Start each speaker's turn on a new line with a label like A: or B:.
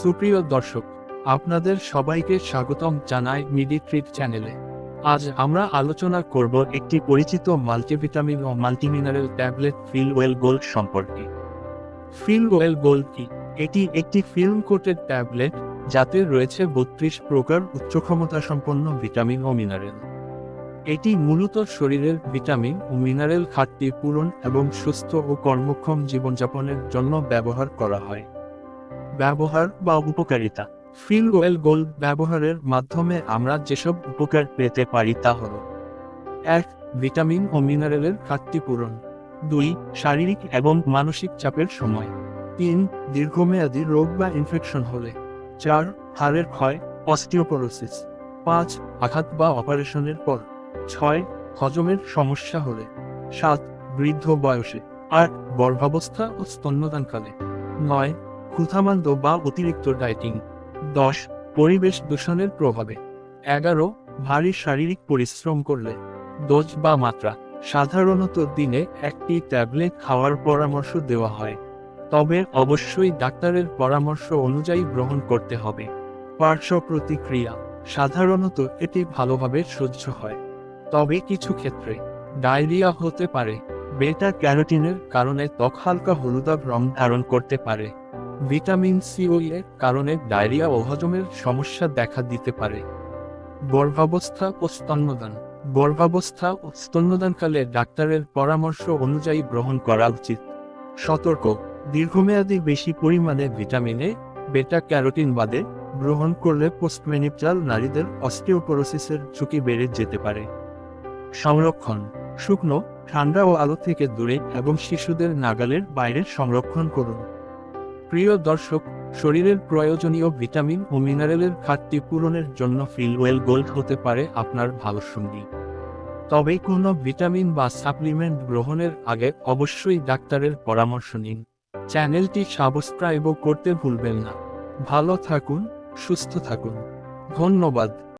A: সুপ্রিয় দর্শক, আপনাদের সবাইকে স্বাগতম জানাই মিডি ট্রিট চ্যানেলে আজ আমরা আলোচনা করব একটি পরিচিত মাল্টিভিটামিন ও multimineral tablet feel well gold সম্পর্কে। ফিল ওয়েল গোল্ড কি? এটি একটি ফিল্ম কোটেড ট্যাবলেট যাতে রয়েছে বত্রিশ প্রকার উচ্চ ক্ষমতা সম্পন্ন ভিটামিন ও মিনারেল এটি মূলত শরীরের ভিটামিন ও মিনারেল ঘাটতি পূরণ এবং সুস্থ ও কর্মক্ষম জীবনযাপনের জন্য ব্যবহার করা হয়। ব্যবহার বা উপকারিতা। ফিল ওয়েল গোল ব্যবহারের মাধ্যমে আমরা যেসব উপকার পেতে পারি তা হল এক, ভিটামিন ও মিনারেলের ঘাটতি পূরণ। দুই, শারীরিক এবং মানসিক চাপের সময়। তিন, দীর্ঘমেয়াদী রোগ বা ইনফেকশন হলে। চার, হাড়ের ক্ষয় অস্টিওপোরোসিস পাঁচ, আঘাত বা অপারেশনের পর। ছয়, হজমের সমস্যা হলে। সাত, বৃদ্ধ বয়সে। আট, গর্ভাবস্থা ও স্তন্যদানকালে। নয় ক্ষুধামান্দ বা অতিরিক্ত ডায়েটিং। দশ, পরিবেশ দূষণের প্রভাবে। এগারো, ভারী শারীরিক পরিশ্রম করলে। ডোজ বা মাত্রা। সাধারণত দিনে একটি ট্যাবলেট খাওয়ার পরামর্শ দেওয়া হয়। তবে অবশ্যই ডাক্তারের পরামর্শ অনুযায়ী গ্রহণ করতে হবে। পার্শ্ব প্রতিক্রিয়া। সাধারণত এটি ভালোভাবে সহ্য হয়। তবে কিছু ক্ষেত্রে ডায়রিয়া হতে পারে। বেটা ক্যারোটিনের কারণে ত্বক হালকা হলুদাভ রং ধারণ করতে পারে। ভিটামিন সি ও এর কারণে ডায়রিয়া ও হজমের সমস্যা দেখা দিতে পারে। গর্ভাবস্থা ও স্তন্যদান। গর্ভাবস্থা ও স্তন্যদানকালে ডাক্তারের পরামর্শ অনুযায়ী গ্রহণ করা উচিত। সতর্ক। দীর্ঘমেয়াদী বেশি পরিমাণে ভিটামিন এ, বেটা ক্যারোটিন বাদে গ্রহণ করলে পোস্টমেনিপজাল নারীদের অস্টিওপোরোসিসের ঝুঁকি বেড়ে যেতে পারে। সংরক্ষণ। শুকনো, ঠান্ডা ও আলো থেকে দূরে এবং শিশুদের নাগালের বাইরে সংরক্ষণ করুন। প্রিয় দর্শক, শরীরের প্রয়োজনীয় ভিটামিন ও মিনারেলের ঘাটতি পূরণের জন্য ফিলওয়েল গোল্ড হতে পারে আপনার ভালো সঙ্গী তবে কোনো ভিটামিন বা সাপ্লিমেন্ট গ্রহণের আগে অবশ্যই ডাক্তারের পরামর্শ নিন। চ্যানেলটি সাবস্ক্রাইবও করতে ভুলবেন না। ভালো থাকুন, সুস্থ থাকুন। ধন্যবাদ।